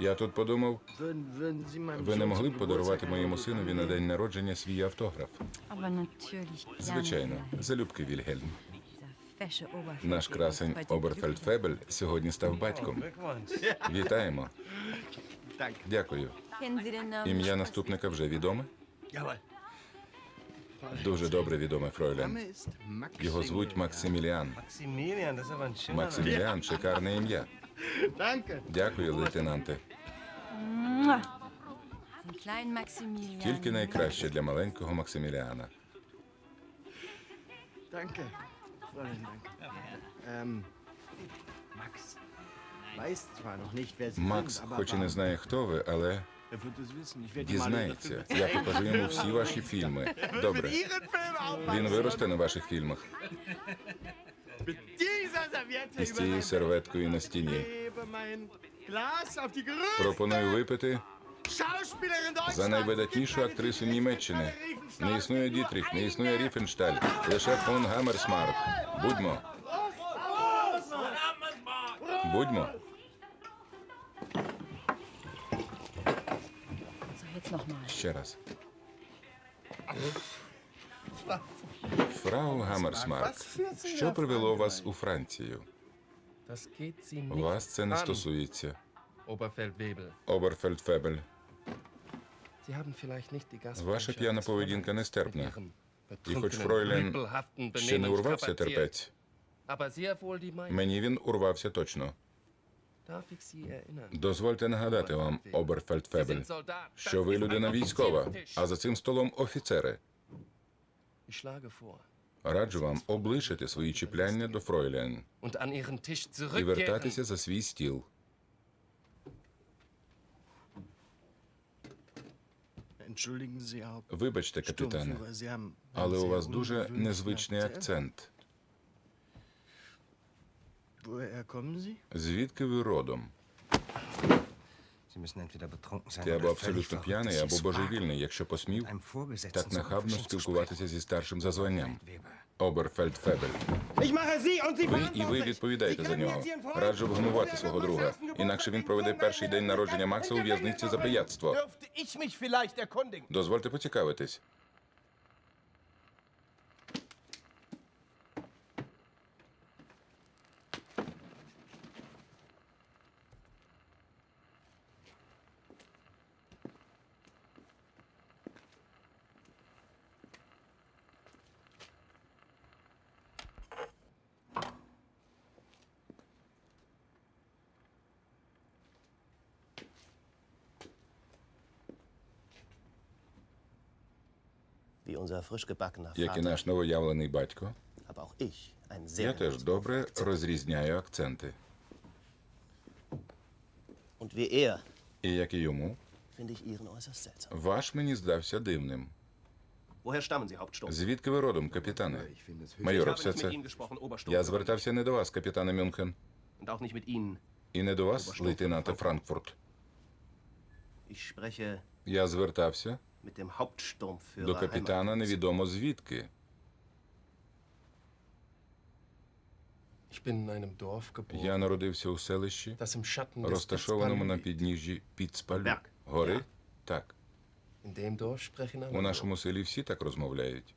Я тут подумав, ви не могли б подарувати моєму синові на день народження свій автограф. Звичайно, залюбки Вільгельм. Наш красень Оберфельдфебель сьогодні став батьком. Вітаємо. Дякую. Ім'я наступника вже відоме? Дуже добре відоме, Фройлен. Його звуть Максиміліан. Максиміліан шикарне ім'я. Danke. Дякую, лейтенанте. Тільки найкраще для маленького Максиміліана. Sie Макс, хоч і не знає, хто ви, але дізнається. Я покажу йому всі ваші фільми. Добре. Він виросте на ваших фільмах Із цією серветкою на стіні. Пропоную випити за найвидатнішу актрису Німеччини. Не існує Дітріх, не існує Ріфеншталь, лише фон Гаммерсмарк. Будьмо. Будьмо. Ще раз. Фрау Гаммерсмарк, що привело вас у Францію? Вас це не стосується. Оберфельдфебель. Ваша п'яна поведінка нестерпна. І хоч Фройлен ще не урвався терпець, мені він урвався точно. Дозвольте нагадати вам, Оберфельдфебель, що ви людина військова, а за цим столом офіцери. Раджу вам облишити свої чіпляння до Tisch і вертатися за свій стіл. Вибачте, капітане, але у вас дуже незвичний акцент. Звідки ви родом? Ти або абсолютно п'яний, або божевільний, якщо посмів так нахабно спілкуватися зі старшим за званням. Sie Ви і ви відповідаєте за нього. Раджу вгамувати свого друга. Інакше він проведе перший день народження Макса у в'язниці за пияцтво. Дозвольте поцікавитись. Як і Vater, наш новоявлений батько, aber auch ich ein sehr я теж добре розрізняю акценти. Und wie er І як і йому, finde ich Ihren äußerst seltsam. ваш мені здався дивним. Woher stammen Sie, Hauptsturm? Звідки ви родом, капітане? Ich Майоре, все це. Ihnen gesprochen, Obersturm. Я звертався не до вас, капітане Мюнхен, Und auch nicht mit Ihnen. і не до вас, лейтенанте Франкфурт. Ich spreche Я звертався. До капітана невідомо звідки. Я народився у селищі, розташованому на підніжжі Піцпалю. Берг. Гори? Так. У нашому селі всі так розмовляють.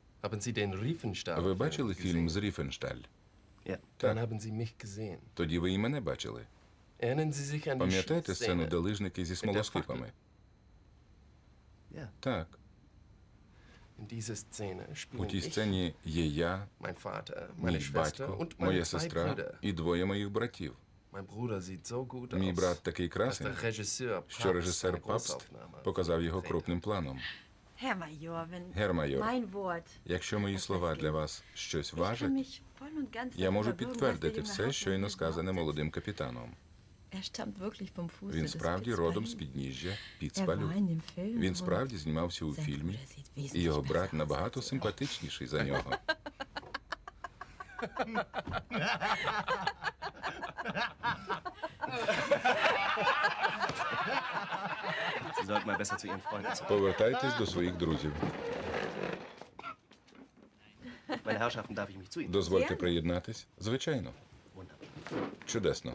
Ви бачили фільм з Ріфеншталь? Тоді ви і мене бачили. Пам'ятаєте сцену, де лижники зі смолоскипами? Так. У тій сцені є я, мій батько, моя сестра і двоє моїх братів. Мій брат такий красень, що режисер Папст показав його крупним планом. Гермайор, якщо мої слова для вас щось важать, я можу підтвердити все, щойно сказане молодим капітаном. Er stammt wirklich vom Fuße Він des справді родом з підніжжя Er Піцпалю. Він справді знімався у фільмі, і його брат набагато er. симпатичніший за нього. Sie sollten mal besser zu Ihren Freunden sagen. Повертайтесь до своїх друзів. Meine Herrschaften, darf ich mich zu Ihnen? Дозвольте приєднатись. Звичайно. Чудесно.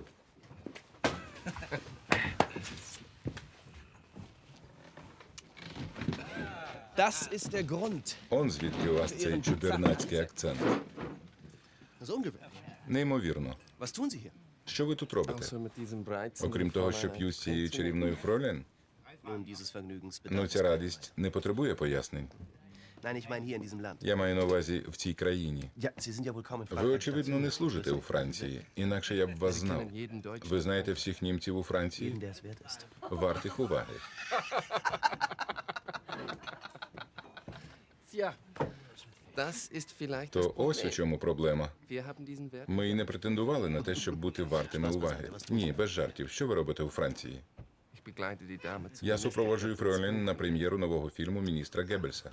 Das ist der Grund. Он звідки у вас цей чудернацький акцент. Das ungewöhnlich. Неймовірно. Was tun Sie hier? Що ви тут робите? Окрім того, що п'ю з цією чарівною фролін, ну ця радість не потребує пояснень. Nein, ich meine hier in diesem Land. Я маю на увазі в цій країні. Ja, Sie sind ja wohl kaum in Ви, очевидно, не служите у Франції, інакше я б вас знав. Ви знаєте всіх німців у Франції? Вартих уваги. То ось у чому проблема. Ми й не претендували на те, щоб бути вартими уваги. Ні, без жартів. Що ви робите у Франції? Я супроводжую Фройлен на прем'єру нового фільму міністра Геббельса. Sie sind der Begleiter von...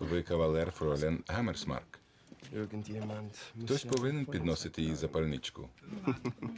Ви кавалер Фройлен Гаммерсмарк. Хтось повинен підносити їй запальничку.